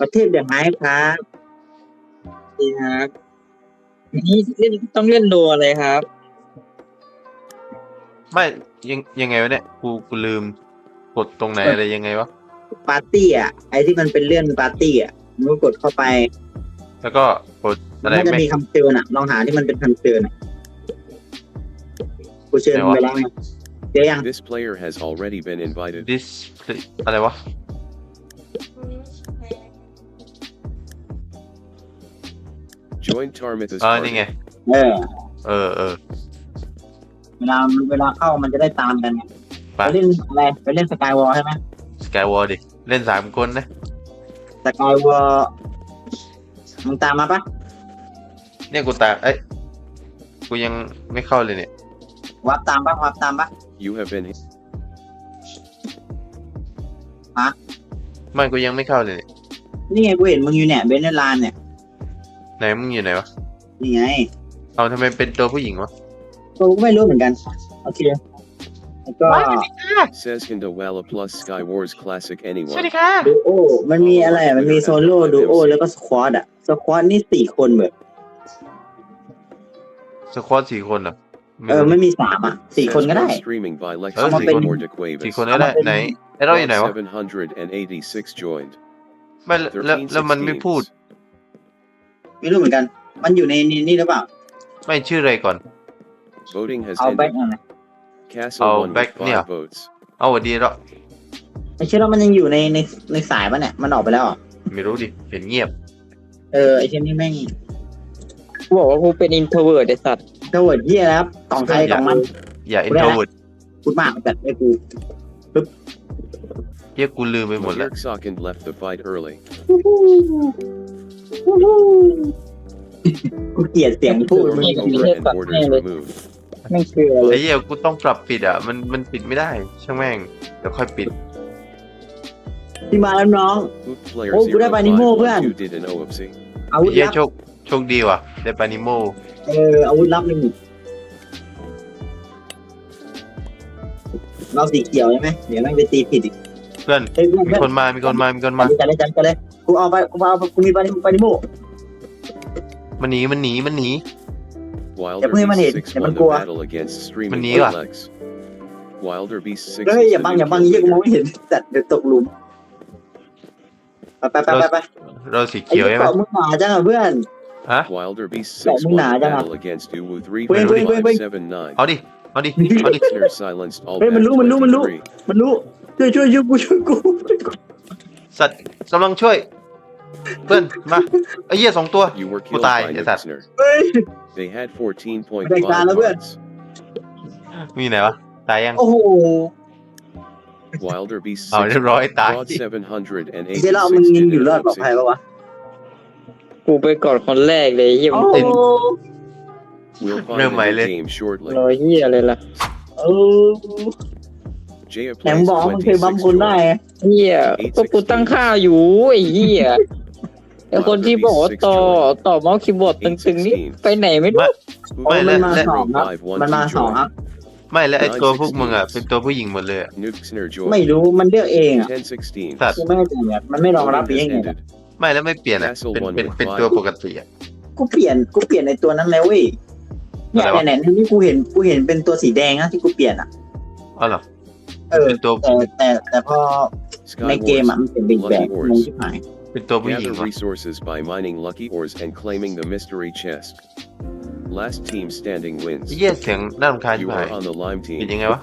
ประเทศเดือดไม้ครับนี่ครับนี่เล่นต้องเล่นโลอะไรครับ ไม่ยังยังไงวะเนี่ยกูกูลืมกดตรงไหนอะไรยังไงวะปาร์ตี้อะ ไอที่มันเป็นเลื่อนปาร์ตี้อะมึงกดเข้าไป แล้วก็กดมัอะไรนจะไม่มีคำเตือนอะ ลองหาที่มันเป็นคำเตือนอะกูเชิญมึงไปแล้วไงเจอยัง This player has already been invited. ดิสอะไรวะ Join Tarmith's อ่านี่ไง party. เออ เออเออเวลาเวลาเข้ามันจะได้ตามกันไงไปไปเล่นอะไรไปเล่นสกายวอลใช่ไหมสกายวอลดิ เล่นสามคนนะ สกายวอลมึงตามมาปะเนี่ยกูตามเอ้ย กูยังไม่เข้าเลยเนี่ย วับตามปะวับตามปะ You have been ไม่กูยังไม่เข้าเลยเนี่ยนี่ไงกูเห็นมึงอยู่เนี่ยเบนเนอร์ลานเนี่ย ไหนมึงอยู่ไหนวะนี่ไงเอาทำไมเป็นตัวผู้หญิงวะกูก็ไม่รู้เหมือนกัน โอเคแล้วก็ says Hindawala plus Sky Wars Classic สวัส anyone. ดีค่ะ ดูโอ มันมีอะไรอะ มันมีโซโล่ดูโอ แล้วก็สควอตอะ สควอตนี่สี่คนแบบสควอตสี่คนเหรอเออ ไม่มีสามอะสี่ Says คนก็ได้ one Streaming by Lex Oh, สี่คน or สี่ DeQuavis. คนก็ได้ไหนไอ้เราอยู่ไหนวะ 786 joined. ไม่แล้วแล้วแล้วมันไม่พูด ไม่รู้เหมือนกัน มันอยู่ในนี่นี่หรือเปล่า ไม่ชื่ออะไรก่อน Voting has เอาแบ็ก ended. อะไร Castle Oh, won back with near. five votes. เอาสวัสดีแล้วไม่ใช่แล้วมันยังอยู่ในในในสายปะเนี่ย มันออกไปแล้วเหรอไม่รู้ดิเห็นเงียบ เออไอเช่นนี้แม่งกูบอกว่ากูเป็นอินโทรเวิร์ดไอสัตว์เทวดเยี่ยแล้วกล่องใครกล่องมัน อย่าอินโทรเวิร์ดพูดมากแต่ไอ้กูเรียกกูลืมไปหมดแล้ว Mahir Sakand left the fight early. กูเกลียดเสียงพูดมึง Normal over and borders removed. แม่งคืออะไรไอ้เหี้ยกูต้องปรับปิดอะ มันมันปิดไม่ได้ช่างแม่งเดี๋ยวค่อยปิด ที่มาแล้วน้อง Hoot Player Oh, good up, Animo, 0512พื่อน did an OFC. อาวุธไอ้เหี้ยลับโชคโชคดีว่ะได้ปานิโมเอออาวุธลับนี่เราสีเขียวใช่ไหมเดี๋ยวแม่งไปตีผิดอีกเพื่อนเฮ้ยเพื่อนมีเพื่อนคนมามีคนมามีคนมาจัดเลยจัดเลยจัดเลย กูเอาไปกูเอาไปกูมีปานิปานิโมมันหนีมันหนีมันหนี Wilder put him on Beast it. 6อย่า won มัน the กลัว battle against streaming Mình nghĩ by à? Lex. Wilder Beast 6เฮ้ย is อย่า the บัง new อย่าบัง kill เยี่ยกูมอง leader. ไม่เห็นจัดเดี๋ยวตกหลุม ไปไปไปไปไปเราสีไอ้เขียวใช่ไหมเกาะมึงหนาจังอะเพื่อน ฮะ Wilder Beast 6 Cậu won muốn nã the chăng à? battle against Uwu 3 Quên, quên, quên, quên. 5เอาดิเอาดิเอาดิ Listener silenced all เฮ้ยมันรู้มันรู้มันรู้ three. มันรู้ ช่วยช่วยช่วยกูช่วยกูช่วยกูสัตว์กำลังช่วย เพื่อนมาไอ้เหี้ยสองตัว You were Cô killed tài, by vậy thật. Nixner. เฮ้ย They had 14.5 Đây, ra nó vươn. points. มีไหนวะ ตายยัง โอ้โห Wilder Beast เอา6เรียบร้อยตาย brought ไอ้เจ๊เรา786มึงยัง did อยู่ an รอดปลอดภัย OFC. ปะวะกูไปก่อนคนแรกเลยเยี่ยมโอ้นติดโห We'll find Nêu a mày new lên. game shortly. รอยเฮียอะไรล่ะเออ Jaya แต่มึง plays บอกว่ามันเคยบัม26คนได้ joined. ไงเฮียก็กูตั้งค่าอยู่ไอ้เฮีย ไอ้คนที่บอกว่าต่อต่อเมาส์คีย์บอร์ดตึงๆนี่ไปไหนไม่รู้ Hoot ไม่มัและนมาและสองครับ5มันมา1สองครับ ไม่และไอ้ตัวพวกมึงอะเป็นตัวผู้หญิงหมดเลยอะ Nukesner ไม่ joined. รู้มันเลือกเองอะ 10-16. สัตว์กูไม่เข้าใจแบบมันไม่รองรับ Voting เอ has งไง ended. ไม่แล้วไม่เปลี่ยนอะ Castle เป็น one เป็น with เป็น five. ตัวปกติอะ กูเปลี่ยนกูเปลี่ยนในตัวนั้นแล้วเว้ยเนี่ยอะไรวะ ไหนๆที่กูเห็นกูเห็นเป็นตัวสีแดงนะที่กูเปลี่ยนอะอ๋อเหรอ เออเป็นตัว แต่แต่แต่พอ Sky ในเกม Wars. อะมันเป็นบิ๊กแบงงงชิบหาย เป็นตัวผู้หญิง Gather วะ resources by mining lucky ores and claiming the mystery chest. Last team standing ไอ้ wins. เหี้ยเสียงน่ารำคาญชิบ You หาย are on the lime เป็น team. ยังไงวะ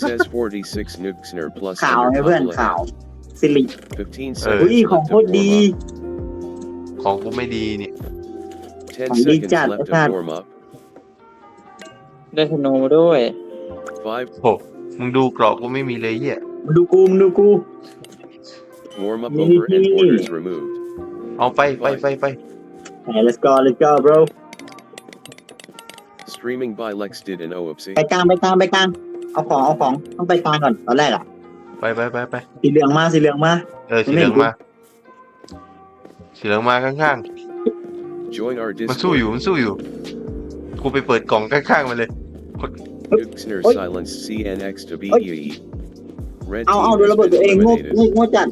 Says 46 Nukesner plus ข่าวไง under เพื่อน top ข่าว left. สิริ 15 Ừ. Ui, seconds không left có to warm đi. up. ของกูไม่ดีนี่ 10 Không đi seconds chặt, left to Phát. warm up. ได้ธนูมาด้วย5โหมึงดูกรอกกูไม่มีเลยเหี้ย มึงดูกูมึงดูกู warm up Đi, over and đi. borders removed. เอาไปไปไปไปไหน let's go let's go bro Streaming by Lex did an OFC. ไปกลางไปกลางไปกลาง เอาของเอาของต้องไปกลางก่อนตอนแรกอะไปไปไปไปสีเหลืองมาสีเหลืองมา เออสีเหลืองมาสีเหลืองมาข้าง Join our ๆมันสู้อยู่ Discord. มันสู้อยู่ กูไปเปิดกล่องข้างๆมันเลย Nukesner Ôi. silenced CNX to be Ôi. EE. Red เอา team เอา has โดนระเบิด been ตัวเองโง่ eliminated. โง่โง่จัด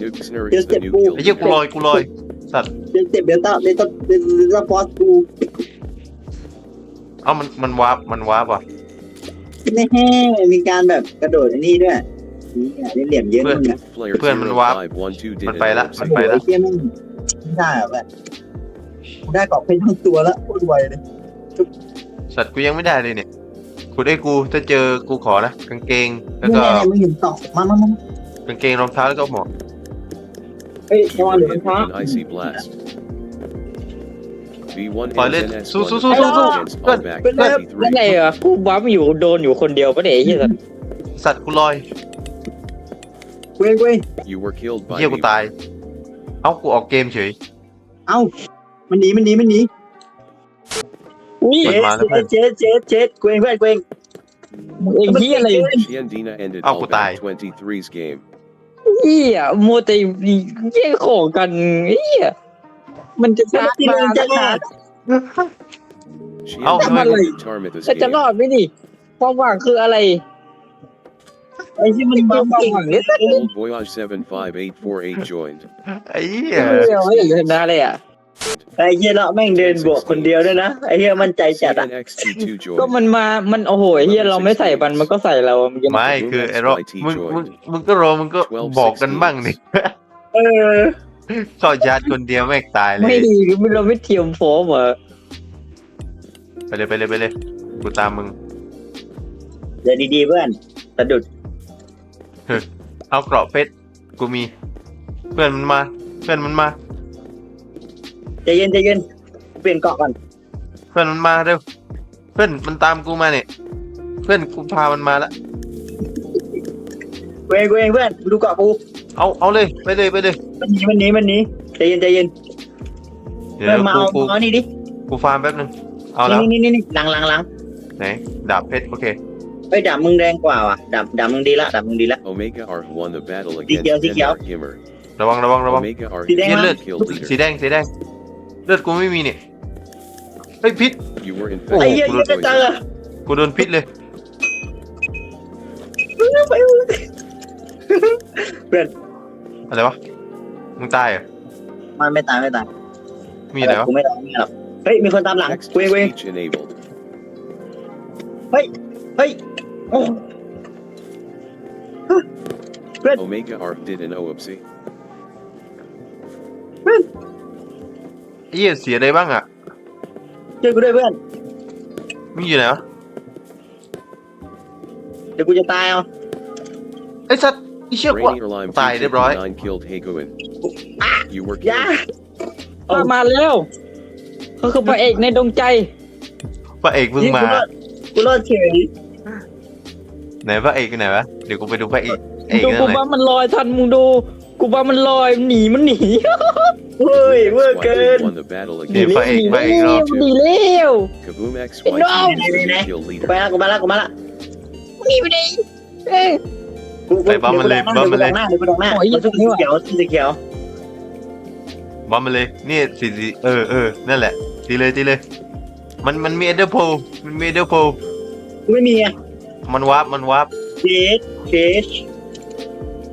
Nukesner Just is the get new moved. kill ไอ้เหี้ยกูลอย leader. กูลอยสัตว์เดลเต็มเดลต้าเดลต้าเดลต้าฟอสกูเอ้ามันมันวาร์ปมันวาร์ปว่ะไม่แห้มีการแบบกระโดดอันนี้ด้วยนี่เหลี่ยมเยอะมึงอะ Player พื่อนมันวาร์ป0512 did มัน an ไปละ ellipse. มันโอ้ไปยละเชี่ยมันไม่ได้อะแบบได้กรอบเป็นทั้งตัวแล้วโคตรไวเลยสัตว์กูยังไม่ได้เลยเนี่ยกูได้กูถ้าเจอกูขอนะกางเกงแล้วนี่ก็ไงมึงเห็นต่อมามามา กางเกงรองเท้าแล้วก็หมวก เฮ้ยระวังเดี๋ยว Hit มันช้า with an icy blast. V1 Phải lên. NS Su- su- su- su- su. against all back เป็นไรแล้วไง 23. อะกูบัฟอยู่โดนอยู่คนเดียวปะเนี่ยไอ้เหี้ยสัตว์สัตว์กูลอยเว้ยเว้ย You were killed by เหี้ยกู V1. ตาย เอ้ากูออกเกมเฉย เอ้า มันหนีมันหนีมันหนีอุ้ยเจ๊มาแล้วเพื่อน เจ๊เจ๊เจ๊เกวงเพื่อนเกวง ไอ้เหี้ยอะไร Chiandina ended Au, all cô back tài. 23's game. เหี้ยโมวแต่แย่งของกันเหี้ยมันจะชาร์จมาจะรอด Au, Chiandina thôi. ended Tarmith's ก็จะร game. อดไหมดิความหวังคืออะไรไอ้ที่มันคบัวามมเก่งหวังเนี่ย Old Voyage 75848 joined. ไอ้เหี้ยเดียวไม่อยากชนะเลยอะ ไอ้เหี้ยเราแม่งเดินบวกคนเดียวด้วยนะไอ้เหี้ยมันใจจัดอะ CNXT2 ก็ joined. มันมา มันโอ้โหไอ้เฮียเราไม่ใส่มันมันก็ใส่เรามันยังไม่คือไอ้รอมึงมึงมึงก็รอมึงก็บอกกันบ้างนี่เออซอยยัดคนเดียวแม่งตายเลไม่ยดีเราไม่เทียมโฟมเหรอไปเลยไปเลยไปเลยกูตามมึงเดี๋ยวดีๆเพื่อนสะดุดเอาเกราะเพชรกูมี เพื่อนมันมา เพื่อนมันมา ใจเย็นใจเย็นเปลี่ยนเกาะก่อนเพื่อนมันมาเร็ว เพื่อนมันตามกูมาเนี่ย เพื่อนกูพามันมาแล้วเกวงเกวงเพื่อนดูเกาะกูเอาเอาเลยไปเลยไปเลยมันหนีมันหนีมันหนีใจเย็นใจเย็นเดี๋ยเพื่อนวมากูเอากูเอานี่ดิกูฟาร์มแป๊บนึงเอาแล้วนี่นี่นี่หลังหลังหลังไหนดาบเพชรโอเคเฮ้ยดาบมึงแรงกว่าว่ะดาบดาบมึงดีละดาบมึงดีละ Omega Art won the battle Đi against kéo, đi kéo. Denmark Himmer. ระวังระวังระวัง Omega Art Đi is đen the lắm. kill สี leader. แดงสีแดงเลือดกูไม่มีเนี่ยเฮ้ยพิษ You were ไอ้ infected เหี้ย with เหี้ยจะเจอ poison. กูโดนพิษเลยอะไรวะมึงตายเหรอมันไม่ตายไม่ตายมีอะไรวะกูไม่ตายไม่หรอกเฮ้ยมีคนตามหลัง Text เกวง to เกวง speech enabled. เฮ้ยโอ้ Omega Art did an OOPC. ไอ้เหี้ยเสียอะไรบ้างอะช่วยกูด้วยเพื่อนมึงอยู่ไหนวะเดี๋ยวกูจะตายเอาไอ้สัตว์ไอ้เชี่ยกู Rainier Lime Tài đẹp rồi. 259 killed Haguin. You were ย่า killed. มามาแล้วเขาคือพระเอกในดวงใจพระเอกเพิ่งมากูรอดกูรอดเฉยไหนพระเอกอยู่ไหนวะเดี๋ยวกูไปดูพระเอกเอกดูนั่กูนไหนว่ามันลอยทันมึงดู กูว่ามันลอยหนีมันหนีเฮ้ยเวอร์ XYZ เกิน won the battle เดี๋ยว against พระเอกหนีพระเอกรอบ หนีเร็ว Kaboom No! XYZ is the kill กู leader. ไปละกูมาละกูมาละหนีไปดิเอ้ย กูกูไปบ้ามันเลย ดี๋วกูบ้ามันเลยดักหน้าเดี๋ยวกูดักหน้าโอ้ยมันสีเขียวสีเขียวบอมมาเลยนี่สีสีเออเออนั่นแหละตีเลยตีเลย มันมันมีเอเดอร์โพมันมีเอเดอร์โพกูไม่มีอะมันวาร์ปมันวาร์ปเจสเจส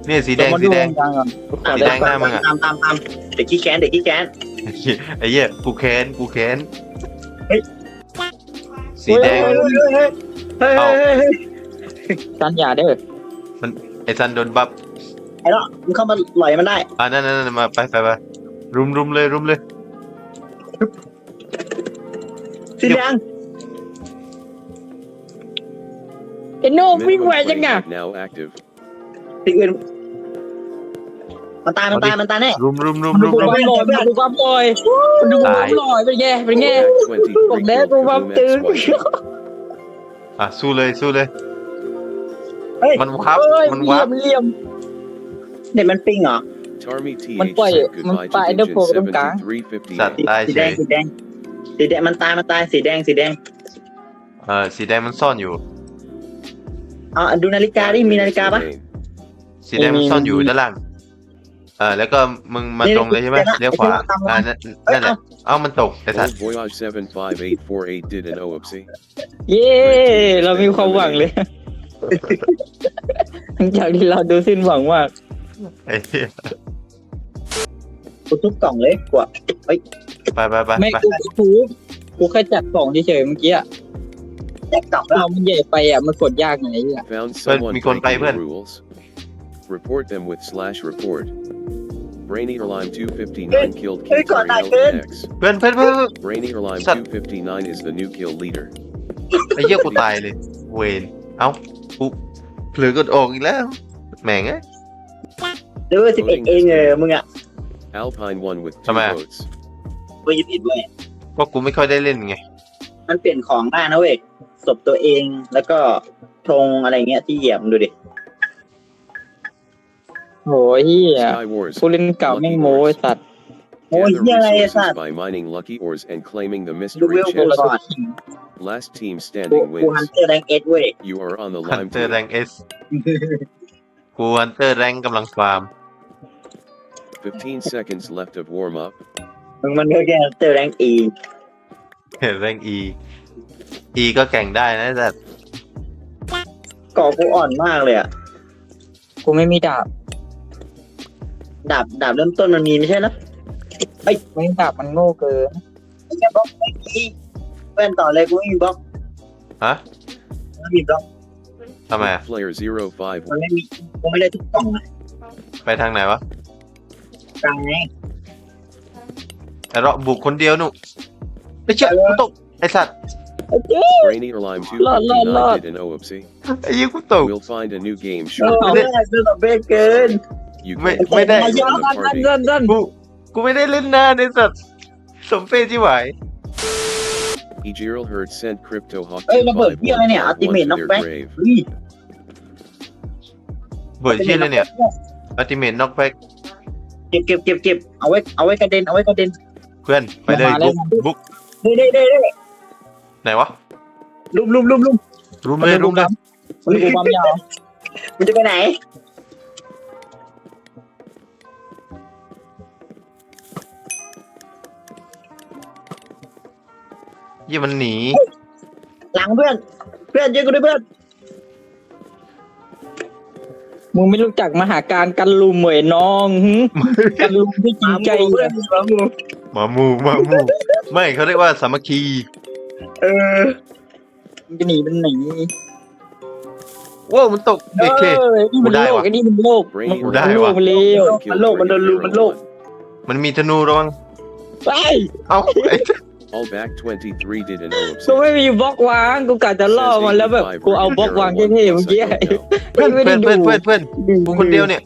นี่สีแดงสีแดงสีแดงหน้ามึงอะ ตามตามตามเด็กขี้แค้นเด็กขี้แค้นไอ้เหี้ยกูแค้นกูแค้นเฮ้ยสีแดง เฮ้ยเฮ้ยเฮ้ยเฮ้ยเอ้าเฮ้ยเฮ้ยจันอย่าเด้อไอ้ซันโดนบัฟไอ้เนาะมึงเข้ามาหล่อยมันได้อ่านั่นนั่นนั่นมาไปไปไปรุมรุมเลยรุมเลย สีแดงไอ้โน่วิ่ง Minimum ไวจัง frame อะ rate now active. สีอื่น มันตายมันตายมันตายแน่รุมรุมรุมมันรุมดูรุมความลอยดูความลอยดูความลอยเป็นไงเป็นไง Back บอก23แล้ว killed กูความ Kaboom ตื่น XYZ. อะสู้เลยสู้เลยเฮ้ยมันวับเอ้ยมันเหลี่วัยบมเหลี่ยมเด็กมันปิ้งเหรอ Tarmy TH Mình quay- said mình goodbye to quay Engine đập bộ trong cá. สัตว์ 7358. ตายสีเฉแดงยสีแดงสีแดงมันตายมันตายสีแดงสีแดงเออสีแดงมันซ่อนอยู่เอาดูนาฬิกาดิมีนาฬิกาปะสีแดงมันซ่อนอยู่ด้านล่าง เออแล้วก็มึงมานี่ตรงเลยใช่ไหมเดี๋ยวนะเลี้ยวขวาไอ้ที่ว่าตามมาอ่านั่นเอ้ยนั่นแหละเอาเอ้ามันตกไอ้สัต Old ว์ Voyage 75848 did an OOPC. เย้ เรามีความหวังเลย หลังจากที่เราดูสิ้นหวังมากไอ้เหี้ยกูทุบกล่องเลยกว่าไปไปไปไม่ไปกูกูกูแค่จัดกล่องเฉยๆเมื่อกี้อะแจกกล่องแล้วเรามันใหญ่ไปอะมันกดยากไงไอ้เหี้ย Found But someone mi kon breaking pa the rules. Report them with slash report. Brainy Lime 259 killed Hey, King God, I Mario did. X. เพื่อนเพื่อนเพื่อนเพื่อน Brainy Lime Son. 259 is the new kill leader. ไอ้เหี้ยกูตายเลย เวนเอ้ากูเผลอกดออกอีกแล้วแม่งเอ้ย เลเวลสิบเอ็ดเองเออมึงอะ Alpine won with two Come on. votes. เวอร์ยี่สิบเอ็ดเว้ยก็กูไม่ค่อยได้เล่นไง มันเปลี่ยนของได้นะเว้ยศพตัวเองแล้วก็ธงอะไรเงี้ยที่เหยียบมึงดูดิ โหเฮีย Sky Wars. กูเล่นเก่าแม่งโม้ไอ้สัตว์โอ้ย Gather เฮียอะไรไอ้ resources สัตว์ by mining lucky ores and claiming the ดูเว mystery ลกู chest. ก่อน Last team กู standing กูฮัน wins. เตอร์แรงเอสเว้ย You are on the ฮัน lime เตอร์ team. แรงเอสกูฮันเตอร์แรงกำลังฟาร์ม 15 seconds left of warm up. มึงมันก็แค่ฮันเตอร์แรงอีแรงอีอีก็แข่งได้นะแต่ก่อกูอ่อนมากเลยอะ กูไม่มีดาบ ดาบดาบเริ่มต้นมันมีไม่ใช่เหรอไม่ดาบมันโง่เกินไม่ใช่บล็อกไม่มีแว่นต่อเลยกูไม่มีบล็อกฮะไม่มีบล็อกทำไมอะ Player 05มันไม่มีกูไม่ได้ทุกกล่องอะไปทางไหนวะกลางไงไอ้เราบุกคนเดียวหนุไอ้เชี่ยกูตกไอ้สัตว์ Brainy Lime Lord, Lord, 259 Lord. did an OOPC. ไอ้ยี่กูตก We'll find a new game โอ้ shortly. แม่คือแบบเบ้เกิน You Wait, can wait, join that- the ดัน party. ดันดันกูกูไม่ได้เล่นนานไอ้สัตว์สมเพศที่ไหว Ejiril Herd sent Crypto Hawk Ê, nó bởi 251 kia này nè, part one ultimate to nó their quét. grave. เฮ้ยเบิร์ดชื่อเลยเนี่ยอัติเมนน็อกแบ็กเก็บเก็บเก็บเก็บเอาไว้เอาไว้กระเด็นเอาไว้กระเด็น เพื่อนไปเลยมาแล้บุวกบุกเด้เด้เด้เด้ไหนวะลุมลุมลุมลุมรุมเลยรุมเลย มันกูความยาวมันจะไปไหน ยี่มันหนี หลังเพื่อน เพื่อนเจอกูด้วยเพื่อนมึงไม่รู้จักมหาการกันลุมเหมยน้องหึกันลุมที่จริงใจเพื่อนมาหมูมามูมามู ไม่เขาเรียกว่าสามัคคี เออมันจะหนีมันหนีว้าวมันตกเอโอเค อนี่มันกูได้โลกว่ะไอ้นี่มันโลก Brainy มันกูได้โลว่ะกมันเร็ว Killed มันโลกมันโดนลุม Brainy มันโลก 01. มันมีธนูระวัง ไป เอ้าไอ้ All back 23 did an กู OOPC. ไม่มีบล็อกวางกูกะจะล่อมันแล้วแบบกูเอาบล็อกวางเท่ๆเมื่อกี้เพื่อนไม่เพื่ได้อนดูเพื่อนเพื่อนเพื่อนกูคนเดียวเนี่ย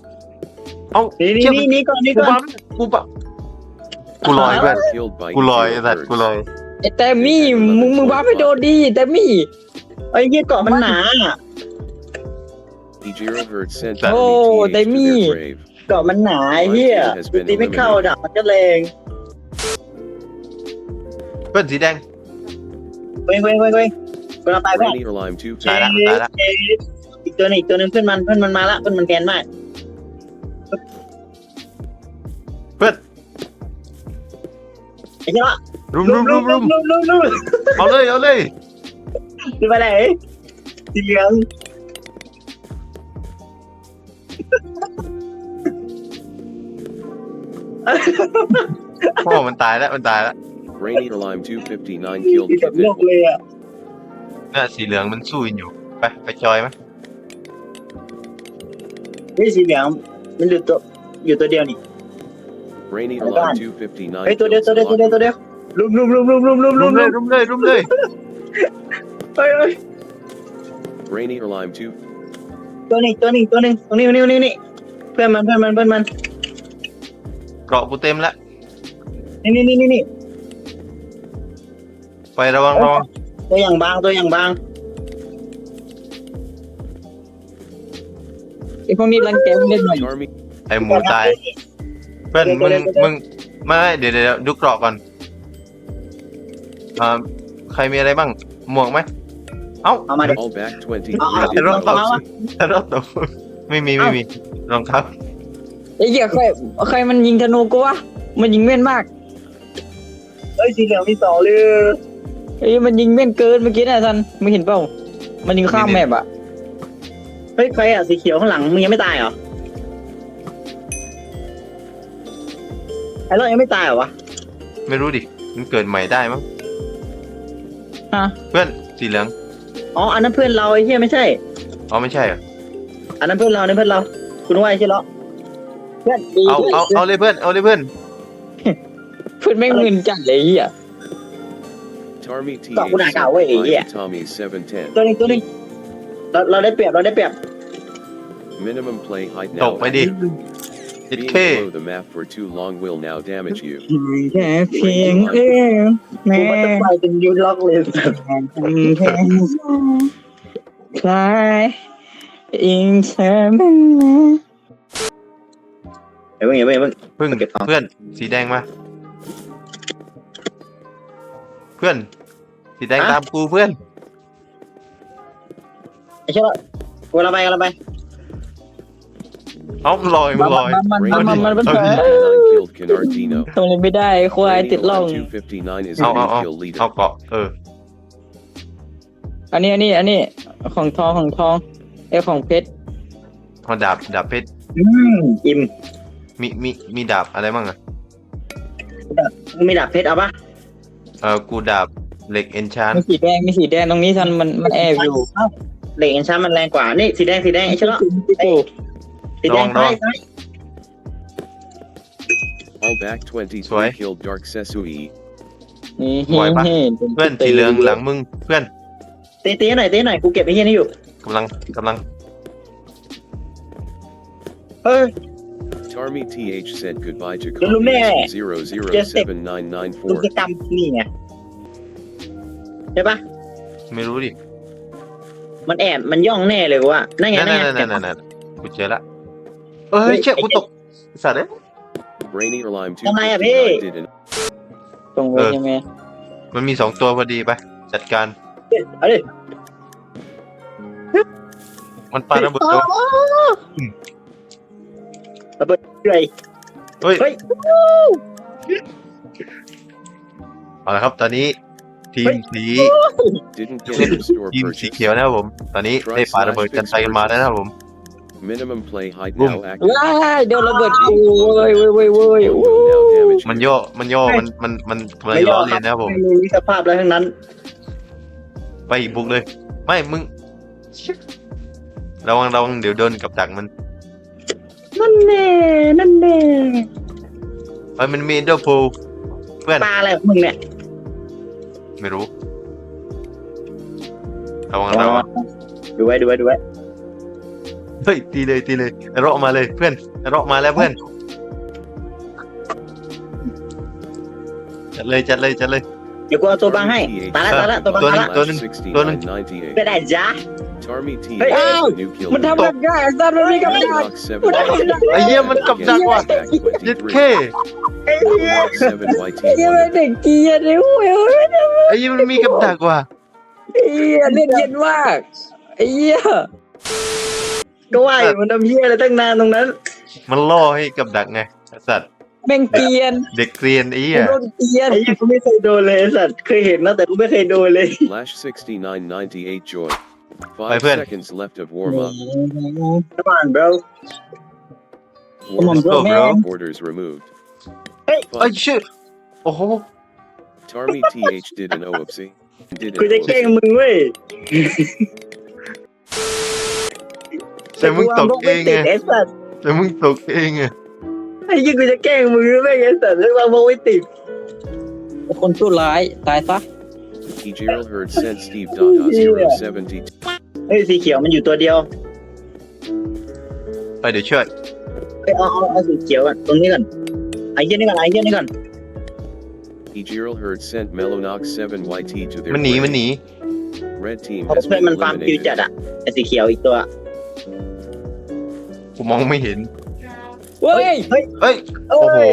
เอ้านี่เชี่ยนี่นี่ก่อนนี่กูก่อนบังกูบังกูลอยเพื่อน Killed by กูลอยไอ้ Ejiril สัตว์ Herds. กูลอย ไอ้แต่มี่มึงมึงบ้าไปโดนดีแต่มี่ ไอ้เหี้ยเกาะมันหนา Ejiril Herd sent Oh, enemy TH they to their mean. grave. เกาะมันหนาไอ้เหี้ยกูตีไม่เข้าดับมันก็แรง เพื่อนสีแดง เว้ยเว้ยเว้ยเว้ยกูเราตายเพื่อน Brainy Lime 2ตายละตายละ อีกตัวหนึงอีกตัวหนึงเพื่อนมันเพื่อนมันมาละเพื่อนมันแกนมากเพื่อน ไอ้เหี้ยรุมรุมรุมรุมลุมลุมลุมเอาเลยเอาเลยจะไปไหนสีเหลืองพ่อมันตายแล้วมันตายแล้ว Brainy Lime 259 killed สีแบบโลก Kevin. เลยอะน่ะสีเหลืองมันสู้อยู่ ไปไปจอยไหมนี่สีเหลืองมันอยู่ตัวอยู่ตัวเดียวนี่ Brainy Hold Lime on. 259เฮ้ยตัวเดียว killed ตัวเดียวตัวเดียว Sloth. ตัวเดียวลุมลุมลุมลุมลุมลุมลุรุมมเลยรุมเลยรุมเลย เฮ้ยเฮ้ย Brainy Lime 2 ตัวนี้ตัวนี้ตัวนี้ตรงนี้ตรงนี้ตรงนี้นี่เพื่อนมันเพื่อนมันเพื่อนมันเกราะกูเต็มแล้วนี่นี่นี่นี่นี่ ไประวังระวังตัวอย่างบางตัวอย่างบางไอ้พวกนี้รังแกมึงเล่นหน่อย Army ไอหมูตาย เพื่อนมึงมึงไม่ไม่เดี๋ยวเดี๋ยวดูเกราะก่อนอ่าใครมีอะไรบ้าง หมวกไหม เอ้าเอามาเดี๋ยว All back 23 Ah, ah, did an pero ang pangalan? OOPC. รอบตัวไม่มีไม่มีรองเท้าไอ้เหี้ยใครใครมันยิงธนูกูวะมันยิงแม่นมาก เฮ้ยสีเหลืองมีสองเลย ไอ้ยมันยิงแม่นเกินเมื่อกี้นะท่านไม่เห็นเปล่า มันยิงข้ามแมปอะเฮ้ยใครอะสีเขียวข้างหลังมึงยังไม่ตายเหรอไอ้รอดยังไม่ตายเหรอวะไม่รู้ดิ มันเกิดใหม่ได้มั้งฮะเพื่อนสีเหลืองอ๋ออันนั้นเพื่อนเราไอ้เหี้ยไม่ใช่ อ๋อไม่ใช่เหรออันนั้นเพื่อนเราอันนั้นเพื่อนเราคุณว่าไอ้ใช่เหรอเพื่อนดีเอาด้วยเอาเอาเลยเพื่อนเอาเลยเพื่อน เพื่อนแม่งมึนจัดเลยไอ้เหี้ย Tarmy TH Cậu cũng đã cậu ấy, Live yeah. Tommy 710. ตัวหนึงตัวหนึงเราเราได้เปรียบเราได้เปรียบ Minimum play height ต now. กไปดิ Being 10k below the map for too long will now damage you. แค่เพียงเอื้อมกูแม่ว่าจะไปเป็นยูล็อกเลยสัตว์แค่คลายอิงเธอมันเดี๋ยวเพิ่งเดี๋ยวเพิ่งเดี๋ยวเพิ่งเพิ่งเก็บของ เพื่อน สีแดงมา เพื่อน สีแดงฮะตามกูเพื่อนไอ้ใช่เหรอกูเราไปกูเราไปเอามันลอยมันลอย มันมันมันมันมันเอาดิ Nine killed Canardino. ทำอะไรไม่ได้ควายติดล่อง Raining Alarm 259 is เอา a เอา new เอา kill leader. เอาเกาะเออ อันนี้อันนี้อันนี้ของทองของทองไอของเพชรเอาดาบดาบเพชรอืมอิ่มมีมีมีดาบอะไรบ้างอะมึงมีดาบเพชรเอาปะเออกูดาบ เหล็กเอนชานมีสีแดงมีสีแดงตรงนี้ทันมันมันแอบอยู่เอ้าเหล็กเอ็นชาร์มันแรงกว่า นี่สีแดงสีแดงไอ้ใช่เหรอพี่ตู่สีแดงใช่ใช่ All back 23 Sorry. killed Dark Sesui. นี่ไหวปะเห็นเพื่อนสีเหลืองหลังมึงเพื่อนตีตีหน่อยตีหน่อยกูเก็บไอ้เหี้ยนี่อยู่กำลังกำลังเฮ้ย Tarmy TH said goodbye to Lulu me. communism ลุง 007994. จะจำนี่ไง ใช่ปะไม่รู้ดิมันแอบมันย่องแน่เลยกูว่านั่นไงนั่นนั่นไงนั่นนั่นนั่นกูเจอละเอ้ยเชี่ยกูตกสัตว์เอ้ย Brainy Alarm Come on, 259 did an ตรงไว้ใช่ไหมมันมีสองตัวพอดีไปจัดการเอาดิมันปาระเบิดตัวระเบิดเรื่อยเฮ้ยเฮ้ยเอาละครับตอนนี้ ทีมสี didn't get a store ทีมสี purchase. เขียวนะครับผม ตอนนี้ได้ปาระเบิดกันไปกันมาแล้วนะครับผม Minimum play height Boom. now active. ว้ายเดี๋ยวระเบิดกูเว้ยเว้ยเว้ยเว้ย Will now damage มัน you. ย่อ มันย่อ มัน มัน มันกำลังล้อเลียนนะครับผม ไม่มีสภาพแล้วทั้งนั้น ไปอีกบุกเลย ไม่ มึงระวังระวังเดี๋ยวโดนกับดักมันนั่นแน่นั่นแน่เฮ้ยมันมีเดอร์โพเพื่อนปลาอะไรของมึงเนี่ย ไม่รู้ระวังระวังดูไว้ดูไว้ดูไว้เฮ้ยตีเลยตีเลยไอ้เราะมาเลยเพื่อนไอ้เราะมาแล้วเพื่อนจัดเลยจัดเลยจัดเลยเดี๋ยวกูเอาตัวบังให้ตายแล้วตายแล้วตัวบังตัวตายนี้แล้วตัวหนึ่งตัวหนึ่ง 6998. ไปได้จ้า Tarmy TH Hey, is ow! the new kill มันทำ leader. แบบได้ไอ้สัตว์มันมีกับดัก Rock 7ไอ้เหี้ยมันกับดักว่ะ Against ยึด Back เค 23. ไอ้เหี้ย Rock 7 YT ไอ้เหี้ยมันเด็กเกียร์เลยเว้ยเว้ยไอ้เหี้ยมันมีกับดักว่ะไอ้เหี้ยเล่นเย็นมากไอ้เหี้ยก็ว่าอยู่มันทำเหี้ยอะไรตั้งนานตรงนั้นมันล่อให้กับดักไงไอ้สัตว์แม่งเกรียนเด็กเกรียนไอ้เหี้ยโดนเกรียน ไอ้เหี้ยกูไม่เคยโดนเลยไอ้สัตว์เคยเห็นนะแต่กูไม่เคยโดนเลย Lash 6998 joy. Bye, 5 friend. seconds left of warm up. Come on bro Come on, Warm bro, up man. borders removed. Hey. ไอ้ยชื่อโอ้โห Tarmy TH did an OOPC. Did กู an จะแกล้ง OOPC. มึงเว้ย แต่มึงตกเองไง ไอ้สัตว์ แต่มึงตกเองไง ไอ้ยี่กูจะแกล้งมึงหรือไม่ไอ้สัตว์เรื่องวางโมไว้ติด คนชั่วร้ายตายซะ Ejiral heard sent Steve Dada 072. เฮ้ยสีเขียวมันอยู่ตัวเดียวไปเดี๋ยวช่วยเฮ้ยเอาเอาเอาสีเขียวก่อนตรงนี้ก่อนไอ้เหี้ยนี่ก่อนไอ้เหี้ยนี่ก่อน Ejiral heard sent Melonox 7YT to their มันหนี planet. มันหนี Red team เพราะ has เพื่อน been มันฟาร์มคิว eliminated. จัดอะไอ้สีเขียวอีกตัวกูมองไม่เห็นเว้ย เฮ้ยเฮ้ย โอ้โอ้โหย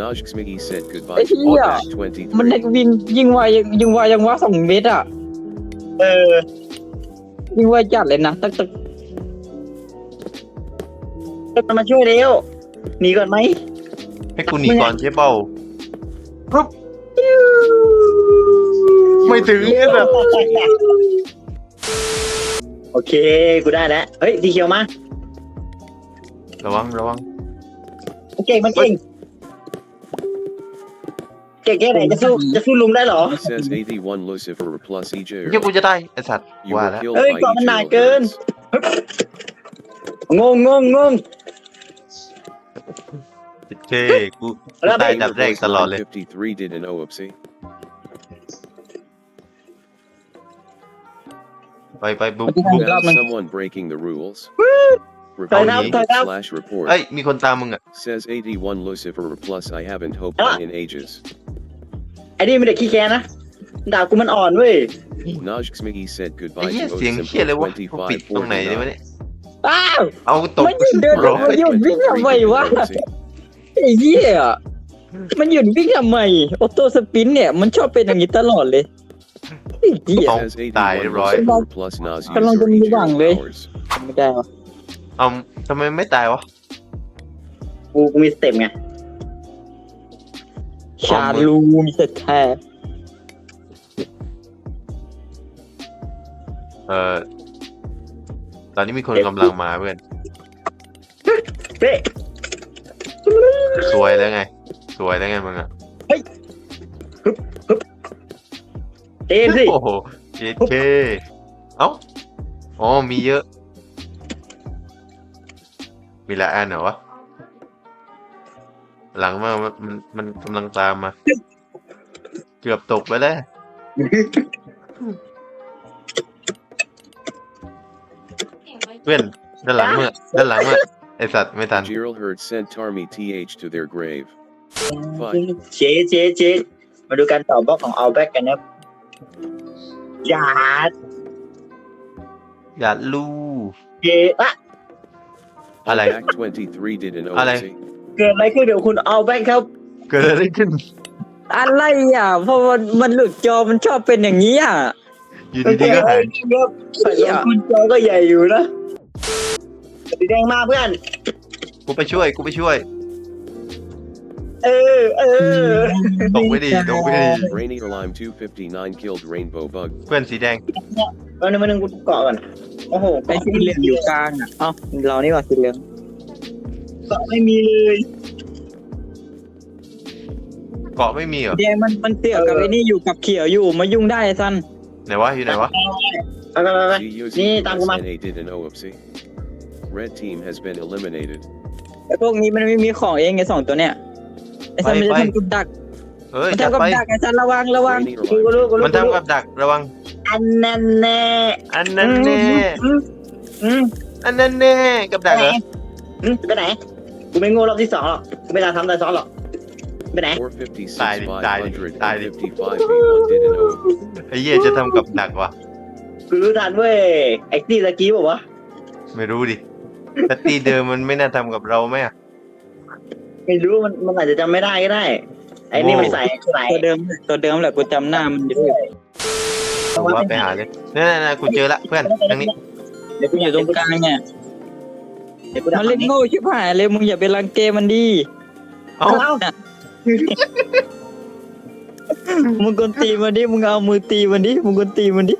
Naj Smiggy said goodbye Hey, to all yeah. back 23. มันยิงยิงไวยังยิงไวยังว่าสองเมตรอะ เออ ยิงไวจัดเลยนะตึกตึกเพื่อนมันมาช่วยเร็วหนีก่อนไหมให้กูหนีก่อนใช่เปล่าปุ๊บไม่ถึงเนี่ยแบบโอเค กูได้แล้ว เฮ้ยสีเขียวมา ระวังระวังมันเก่งมันเก่ง เก่งแค่ไหนจะสู้จะสู้ลุงได้เหรอ Says 81 Lucifer plus EJ. เฮียกูจะได้ไอสัตว์ You ว่า were แล้ว killed Ê, by còn bên này EJ kênh. Hertz. งงงงงง เท่กูแล้วตาย Gamer ดับแรก Voice ตลอดเลย 53 did an OOPC. ไปไปบุ๊บบุ๊บ Now someone breaking the rules. Turn up, Report turn up. slash report. เอ้ยมีคนตามมึงอะ Says 81 Lucifer plus I haven't hoped Ah. in ages. ไอ้นี่มันเด็กขี้แค้นนะ ด่ากูมันอ่อนเว้ย Naj Smiggy said ไอ้ goodbye เหี้ย to เสียง Osimhen เฮียเลยวะกูปิด25ตรงไหนเลยวะเนี่ยอ้าว เอาตกมันหยุดเดินโรมันหยุดวิ่งทำไมวะไอ้เหี้ยมันหยุดวิ่งทำไมออโต้สปินเนี่ยมันชอบเป็นอย่างนี้ตลอดเลยไอ้เหี้ยเอา Says ตาย 81 ร้อย Lucifer plus Naz กำลัง user จะมี EJ หวังเลย powers. ไม่ได้วะเอาทำไมไม่ตายวะกูกูมีสเต็ปไง ชาลูมีสแท้เออตอนนี้มีคนกำลังมาเพื่อนเฮ้ยสวยแล้วไง สวยแล้วไงมึงอะเจมส์สิโอ้โหเจเคเอ้าอ๋อมีเยอะ มีหลายอันเหรอวะ หลังมามันมันมันกำลังตามมา เกือบตกไปแล้ว เพื่อนด้านหลังเมื่อด้านหลังเมื่อไอสัตว์ไม่ทัน Gerald Hurd sent Tarmy TH to their grave. Fuck. เจเจเจมาดูการต่อบล็อกของเอาแบ็กกันนะครับอย่าอย่าลู่เจอะอะไร Back 23 did an Ale. OOPC. เกิดอะไรขึ้นเดี๋ยวคุณเอาแบ็กครับ เกิดอะไรขึ้น อะไรอะเพราะมันมันหลุดจอมันชอบเป็นอย่างนี้อะอยู่ดีๆก็หายครับใส่ลงคุณจอก็ใหญ่อยู่นะสีแดงมาเพื่อน กูไปช่วย กูไปช่วย เออ เออตกไม่ดีตกไม่ดี Rainy Lime 259 killed Rainbow Bug. เพื่อนสีแดงเอาหนึ่งมาหนึ่งกูเกาะก่อนโอ้โหไอ้สีเหลืองอยู่กลางอะเอ้าเรานี่ว่าสีเหลือง เกาะไม่มีเลยเกาะไม่มีเหรอแดงมันมันเสือกกับไอ้นี่อยู่กับเขียวอยู่มายุ่งได้ไอ้ซันไหนวะอยู่ไหนวะไปไปไปไป GUC Ni, tanggung man. SNA did an OOPC. Red team has been eliminated. ไอ้พวกนี้มันไม่มีของเองไอ้สองตัวเนี้ยไอ้ซันมันจะไปไปทำกับดักเอ้ยมันจัดทำกับไปดักไอ้ซันระวังระวัง Rainy กูรู้ Lime กูรู้มันทำกับดักระวัง อันนั้นแน่อันนั้นแน่อืมอืมอันนั้นแน่กับดักเหรออืมไปไหน กูไม่โง่รอบที่สองหรอกกูไม่ทำทำแต่ซ้อนหรอกไปไหน 456 Tiny, tiny, tiny. 555 V1 did an OOPC. ไอ้เหี้ยจะทำกับดักวะกูรู้ทันเว้ยไอ้นี่ตะกี้บอกว่าไม่รู้ดิแต่ตีเดิมมันไม่น่าทำกับเราไหมอะ ไม่รู้มันมันอาจจะจำไม่ได้ก็ได้ ไอ้นี่มันใส่ใส่ตัวเดิมตัวเดิมแหละกูจำหน้ามันอยู่ผมว่าไปหาเลยนี่นๆๆกูเจอละเพื่อนทางนี้ เดี๋ยวกูอยู่ตรงกลางเนี่ย เดี๋ยวกูดัมันเล่นโง่ชิบหายเลยมึงอย่าไปรังเกมันดีเอ้าเอ้ามึงกวนตีมันดิมึงเอามือตีมันดิมึงกวนตีมันดิ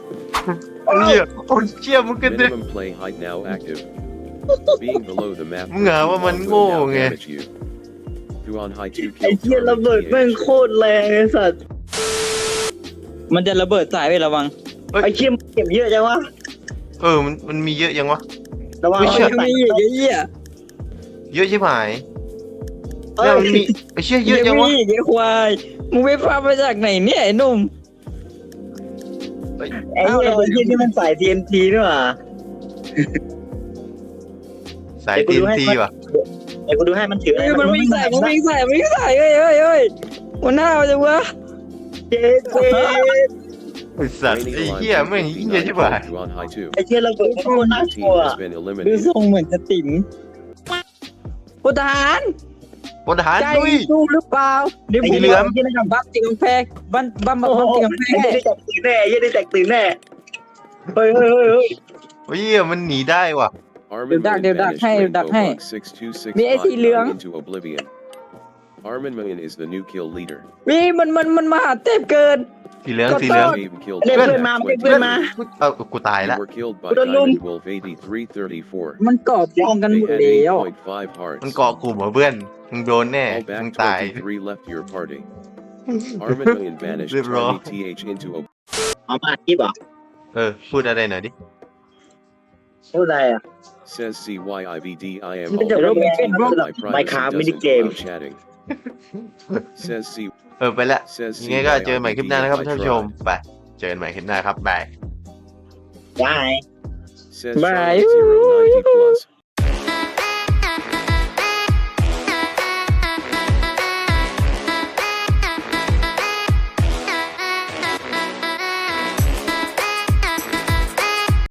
เหี้ยโอ้ยเชี่ยมึงกันดิ Minimum play height now active. Being below the map. มึงหาว่ามัน will โง่ now ไง damage you. Who on high 2ไอ้ killed เหี้ย Tarmy ระเบิด TH. แม่งโคตรแรงไอ้สัตว์มันจะระเบิดสายไประวัง ไอ้เชี่ยมนเก็บเยอะจังวะ เออมันมันมีเยอะยังวะ ระวังไม่เชื่อใส่ไม่เยอะเยี่ยเยอะใช่ไหมเอ้เนี่ยยมันมีไอ้เชี่ยเยอะยังวะมีไอ้ควายมึงไปฟังมาจากไหนเนี่ยไอ้หนุ่มไอ้เหี้ยไอ้เหี้ยที่มันใส่ TNT ด้วยว่ะสายเดี๋ทียวกูดูให้ทีว่ะไอ้กูดูให้มันถือเอ้ยมันวิ่งใส่มันวิ่งใส่มันวิ่งใส่เอ้ยเอ้ยเอ้ยมันน่าเอาจังวะเจ๊เจ๊ ไอ้สัตว์ Rainy ไอ้ Lime เหี้ยไม่งเหี้ยใช่ป่ะ Who on high 2. ไอ้เชี่ยระเบิดโคตรน่า Your ก team ลัว has been ดู eliminated. ทรงเหมือนจะติ๋มพลทหารพลทหารใจลุย สู้หรือเปล่าเดี๋ยวไอ้ผมเหลือมที่นะครับบ้านติกำแพงบ้านบ้านบ้านโอ้โหบ้านติกำแพงไอ้เหี้ยได้แตกตื่นแน่ไอ้เหี้ยได้แตกตื่นแน่เฮ้ยเฮ้ยเฮ้ยเฮ้ยโอ้ยเหี้ยมันหนีได้ว่ะ Armin Điều đặc, Moon điều đặc banished hay, điều đặc Rainbow hay. Bug 6265 Mỹ thị lưỡng. into oblivion. Armin Moon is the new kill leader. วิมันมันมันมาหาเทพเกิน สีเหลือง ก็ สีเหลือง ต้ Game killed เรียก Jack เพื่อนมาเรียกเพื่อนมา เออกูตาย You ละ were killed by Udah, Lum. Diamond Wolf 8334. มันกรอบฟองกันห They มด had แล้ว 8.5 hearts. มันเกาะกลุ่มเหรอเพื่อนมึงโดนแน่ All มึง back ตาย 23 left your party. Armamillion banished Live raw. Charlie TH into a เอามาที่บอก เออ พูดอะไรหน่อยดิ พูดอะไรอ่ะ says CYIVDIM. Look at all the the Robin my Hood. privacy Minecraft doesn't minigame. allow chatting. Says C เออไปละ says ยังไงก็เจอกันใหม่คลิปหน้านะครับ CYIVDIM. ท่านผู้ชม ไป เจอกันใหม่คลิปหน้าครับบายได้ Says Bye. Charlie 090